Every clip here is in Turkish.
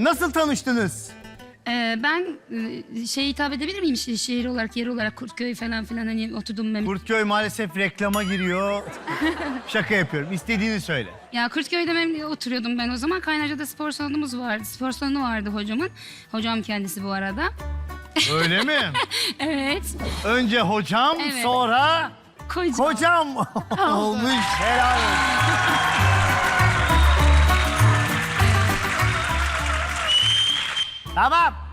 Nasıl tanıştınız? Ee, ben e, şey hitap edebilir miyim şe- şehir olarak, yer olarak Kurtköy falan filan hani oturdum memleket. Kurtköy maalesef reklama giriyor. Şaka yapıyorum. İstediğini söyle. Ya Kurtköy'de ben oturuyordum ben o zaman. Kaynarca'da spor salonumuz vardı. Spor salonu vardı hocamın. Hocam kendisi bu arada. Öyle mi? Evet. Önce hocam, Evet. sonra Kocam. kocam olmuş. Helal olsun. Tamam.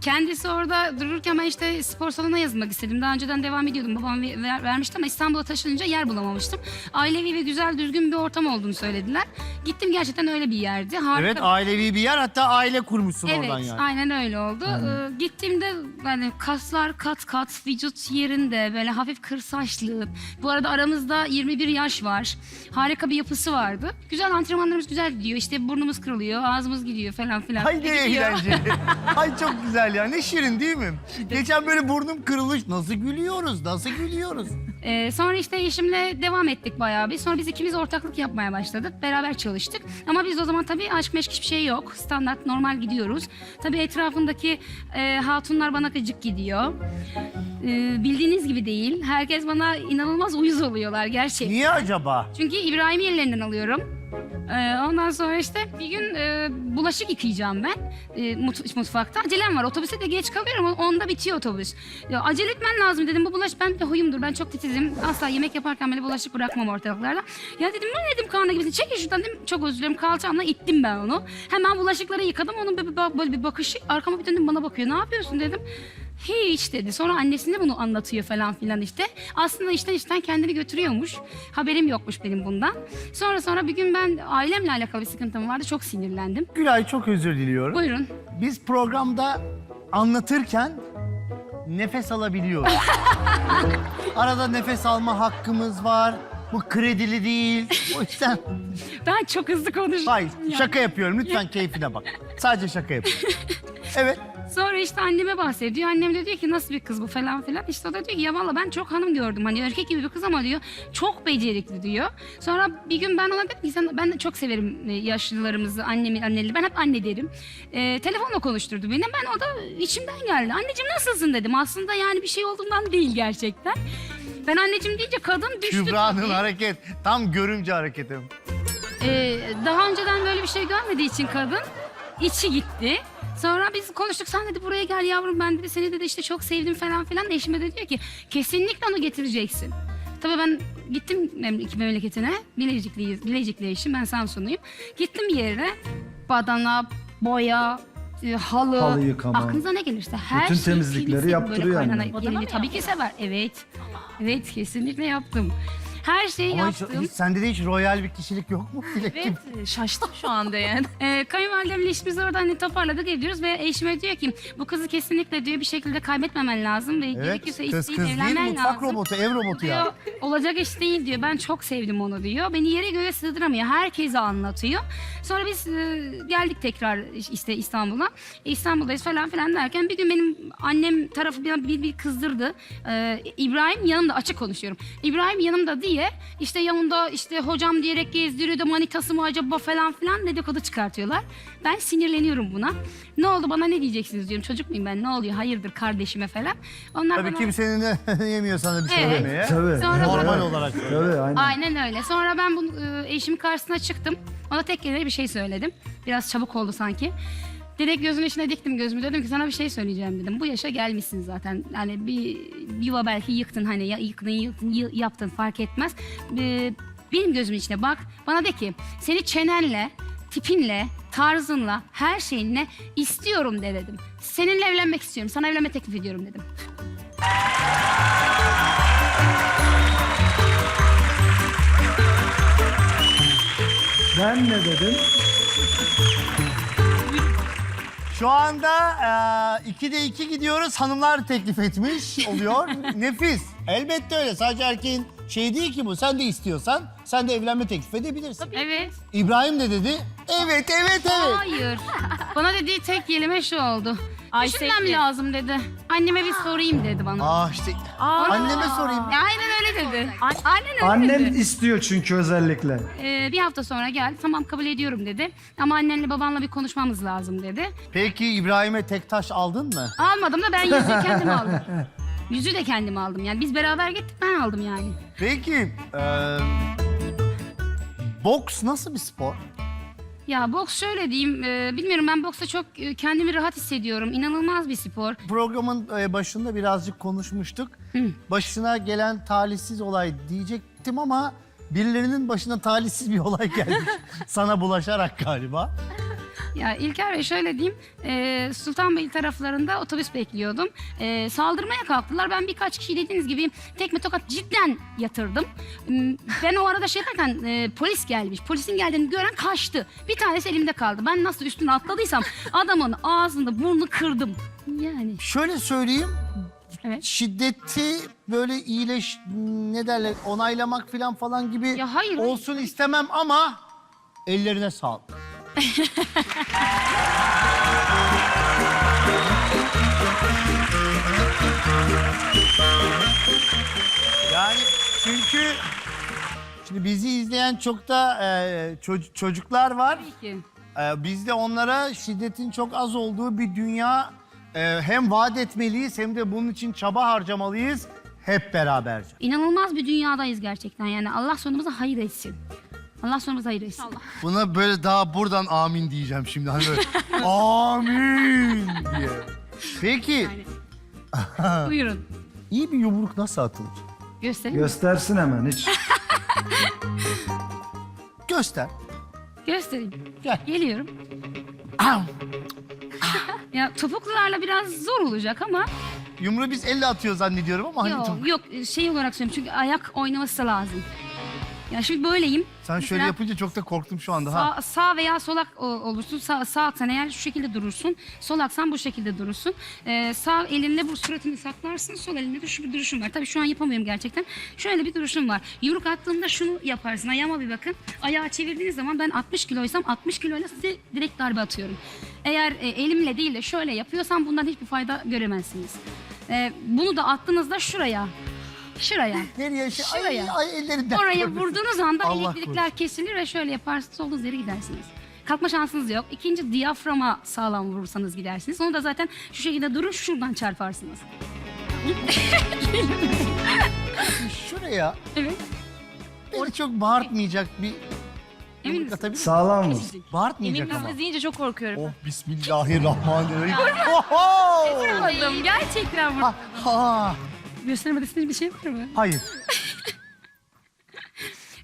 Kendisi orada dururken ben işte spor salonuna yazılmak istedim. Daha önceden devam ediyordum. Babam ver- ver- vermişti ama İstanbul'a taşınınca yer bulamamıştım. Ailevi ve güzel düzgün bir ortam olduğunu söylediler. Gittim gerçekten öyle bir yerdi. Harika Evet ailevi bir yer hatta aile kurmuşsun Evet, oradan yani. aynen öyle oldu. Ee, gittiğimde yani kaslar kat kat, vücut yerinde, böyle hafif kır saçlı. Bu arada aramızda 21 yaş var. Harika bir yapısı vardı. Güzel antrenmanlarımız güzel gidiyor. İşte burnumuz kırılıyor, ağzımız gidiyor falan filan. Gidiyor. eğlenceli. Ay çok güzel ya. Ne şirin değil mi? Geçen böyle burnum kırılmış. Nasıl gülüyoruz? Nasıl gülüyoruz? Ee, sonra işte eşimle devam ettik bayağı bir. Sonra biz ikimiz ortaklık yapmaya başladık. Beraber çalıştık. Ama biz o zaman tabii aşk meşk hiçbir şey yok. Standart normal gidiyoruz. Tabii etrafındaki e, hatunlar bana gıcık gidiyor. Ee, bildiğiniz gibi değil. Herkes bana inanılmaz uyuz oluyorlar gerçekten. Niye acaba? Çünkü İbrahim'i ellerinden alıyorum. Ee, ondan sonra işte bir gün e, bulaşık yıkayacağım ben e, mut- mutfakta. Acelem var. Otobüse de geç kalıyorum. Onda bitiyor otobüs. Ya, acele etmen lazım dedim. Bu bulaş ben de huyumdur. Ben çok titizim. Asla yemek yaparken böyle bulaşık bırakmam ortalıklarda. Ya dedim ne dedim Kaan'a gibisin. Çekil şuradan dedim. Çok özür dilerim. Kalçamla ittim ben onu. Hemen bulaşıkları yıkadım. Onun böyle, bir- böyle bir bakışı. Arkama bir döndüm bana bakıyor. Ne yapıyorsun dedim. Hiç dedi. Sonra annesine bunu anlatıyor falan filan işte. Aslında işten işten kendini götürüyormuş. Haberim yokmuş benim bundan. Sonra sonra bir gün ben ailemle alakalı bir sıkıntım vardı. Çok sinirlendim. Gülay çok özür diliyorum. Buyurun. Biz programda anlatırken nefes alabiliyoruz. Arada nefes alma hakkımız var. Bu kredili değil. O yüzden Ben çok hızlı konuştum. hayır ya. şaka yapıyorum. Lütfen keyfine bak. Sadece şaka yapıyorum. Evet. Sonra işte anneme bahsediyor. Annem de diyor ki nasıl bir kız bu falan filan. İşte o da diyor ki ya valla ben çok hanım gördüm. Hani erkek gibi bir kız ama diyor çok becerikli diyor. Sonra bir gün ben ona dedim ki sen, ben de çok severim e, yaşlılarımızı, annemi, anneli. Ben hep anne derim. E, telefonla konuşturdu beni. Ben o da içimden geldi. Anneciğim nasılsın dedim. Aslında yani bir şey olduğundan değil gerçekten. Ben anneciğim deyince kadın düştü. Kübra'nın hareket. Tam görümce hareketi. Ee, daha önceden böyle bir şey görmediği için kadın içi gitti. Sonra biz konuştuk sen dedi buraya gel yavrum ben dedi seni dedi işte çok sevdim falan filan. Eşime de diyor ki kesinlikle onu getireceksin. Tabii ben gittim memleket memleketine. Bilecikliyiz, Bilecikli eşim ben Samsunluyum. Gittim yerine badana, boya, e, halı, Halı yıkama. aklınıza ne gelirse her Bütün şeyi temizlikleri temizlik, yaptırıyor böyle tabii ki sever. Evet. Evet kesinlikle yaptım. Her şeyi Ama hiç, yaptım. hiç, sende de hiç royal bir kişilik yok mu? Evet, şaştım şu anda yani. Ee, kayınvalidemle işimizi orada hani toparladık ediyoruz ve eşime diyor ki bu kızı kesinlikle diyor bir şekilde kaybetmemen lazım ve Evet. gerekirse Kız isteyip kız değil evlenmen mutfak lazım. robotu, ev robotu ya. Diyor, olacak iş değil diyor. Ben çok sevdim onu diyor. Beni yere göğe sığdıramıyor. Herkese anlatıyor. Sonra biz e, geldik tekrar işte İstanbul'a. E, İstanbul'dayız falan filan derken bir gün benim annem tarafı bir, bir, bir kızdırdı. E, İbrahim yanımda açık konuşuyorum. İbrahim yanımda diye işte yanımda işte hocam diyerek gezdiriyor da manitası mı acaba falan filan dedikodu çıkartıyorlar. Ben sinirleniyorum buna. Ne oldu bana ne diyeceksiniz diyorum. Çocuk muyum ben ne oluyor hayırdır kardeşime falan. Onlar Tabii bana- kimsenin de yemiyor sana bir şey Evet. demeye. Tabii. Sonra Normal bana- olarak. Tabii aynen. Aynen öyle. Sonra ben bu e, eşimin karşısına çıktım. Ona tek kelime bir şey söyledim. Biraz çabuk oldu sanki. Direkt gözünün içine diktim gözümü. Dedim ki sana bir şey söyleyeceğim dedim. Bu yaşa gelmişsin zaten. Yani bir yuva belki yıktın hani ya yıktın, yıktın, yı- yaptın fark etmez. Ee, benim gözümün içine bak. Bana de ki seni çenenle, tipinle, tarzınla, her şeyinle istiyorum de dedim. Seninle evlenmek istiyorum. Sana evlenme teklif ediyorum dedim. Ben ne dedim? Şu anda e, 2'de 2 gidiyoruz. Hanımlar teklif etmiş oluyor. Nefis. Elbette öyle. Sadece erkeğin şey değil ki bu. Sen de istiyorsan sen de evlenme teklif edebilirsin. Evet. İbrahim ne dedi? Evet, evet, evet. Hayır. Bana dediği tek kelime şu oldu. Ay, Düşünmem sevgi. lazım dedi. Anneme bir sorayım dedi bana. Aa işte anneme sorayım. Ya aynen öyle dedi. Aynen öyle Annem dedi. istiyor çünkü özellikle. Ee, bir hafta sonra geldi. Tamam kabul ediyorum dedi. Ama annenle babanla bir konuşmamız lazım dedi. Peki İbrahim'e tek taş aldın mı? Almadım da ben yüzüğü kendim aldım. Yüzüğü de kendim aldım yani. Biz beraber gittik ben aldım yani. Peki eee boks nasıl bir spor? Ya boks şöyle diyeyim. e, bilmiyorum ben boksta çok e, kendimi rahat hissediyorum. İnanılmaz bir spor. Programın e, başında birazcık konuşmuştuk. Başına gelen talihsiz olay diyecektim ama birilerinin başına talihsiz bir olay gelmiş. Sana bulaşarak galiba. Ya İlker Bey şöyle diyeyim. E, Sultanbeyli taraflarında otobüs bekliyordum. E, saldırmaya kalktılar. Ben birkaç kişi dediğiniz gibi tekme tokat cidden yatırdım. M, Ben o arada şey yaparken e, polis gelmiş. Polisin geldiğini gören kaçtı. Bir tanesi elimde kaldı. Ben nasıl üstüne atladıysam adamın ağzını burnunu kırdım. Yani Şöyle söyleyeyim. evet. Şiddeti böyle iyileş ne derler onaylamak falan falan gibi Ya hayır, olsun istemem ama ellerine sağlık. yani çünkü şimdi bizi izleyen çok da e, ço- çocuklar var. Ki. Ee, biz de onlara şiddetin çok az olduğu bir dünya e, hem vaat etmeliyiz hem de bunun için çaba harcamalıyız hep beraberce. İnanılmaz bir dünyadayız gerçekten. Yani Allah sonumuza hayır etsin. Allah sonumuza hayır etsin. Buna böyle daha buradan amin diyeceğim şimdi hani böyle amin diye. Peki Buyurun. iyi bir yumruk nasıl atılır? Göstereyim mi? Göstersin hemen hiç. Göster. Göstereyim. Gel. Geliyorum. Am. Ya topuklularla biraz zor olacak ama Yumruğu biz elle atıyor zannediyorum ama hani yok yok şey olarak söylüyorum çünkü ayak oynaması lazım. Ya şimdi böyleyim. Sen şöyle Mesela yapınca çok da korktum şu anda ha. Sağ, sağ veya solak o- olursun. Sağ, sağ atsan eğer şu şekilde durursun. Sol atsan bu şekilde durursun. Ee, sağ elinle bu suratını saklarsın. Sol elinle de şu bir duruşum var. Tabii şu an yapamıyorum gerçekten. Şöyle bir duruşum var. Yumruk attığımda şunu yaparsın. Ayağıma bir bakın. Ayağı çevirdiğiniz zaman ben 60 kiloysam 60 kiloyla size direkt darbe atıyorum. Eğer e, elimle değil de şöyle yapıyorsam bundan hiçbir fayda göremezsiniz. Ee, bunu da attığınızda şuraya. Şuraya. Nereye? Şey, ay, Şuraya. ay, ellerinden. Oraya vurduğunuz anda Allah elektrikler korusun. kesilir ve şöyle yaparsınız olduğunuz yere gidersiniz. Kalkma şansınız yok. İkinci diyaframa sağlam vurursanız gidersiniz. Onu da zaten şu şekilde durun şuradan çarparsınız. Şuraya Evet. beni çok bağırtmayacak bir Emin misin? Sağlam vur. Bağırtmayacak ama. Emin deyince çok korkuyorum. Oh bismillahirrahmanirrahim. Oho! Vurdum. Gerçekten vurdum. Ha, ha, Gösteremediğiniz bir şey var mı? hayır.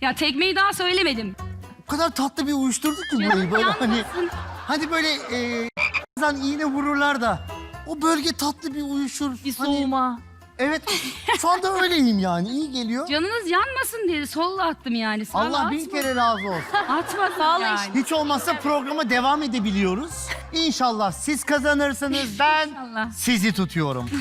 Ya tekmeyi daha söylemedim. O kadar tatlı bir uyuşturdu ki burayı böyle hani hani böyle e, bazen iğne vururlar da o bölge tatlı bir uyuşur. Bir Hani- soğuma. evet şu anda öyleyim yani iyi geliyor. Canınız yanmasın diye solla attım yani. Sağla Allah bin atma. kere razı olsun. Atmadım Sağla yani. işte. Hiç olmazsa programa devam edebiliyoruz. İnşallah siz kazanırsınız ben İnşallah. sizi tutuyorum.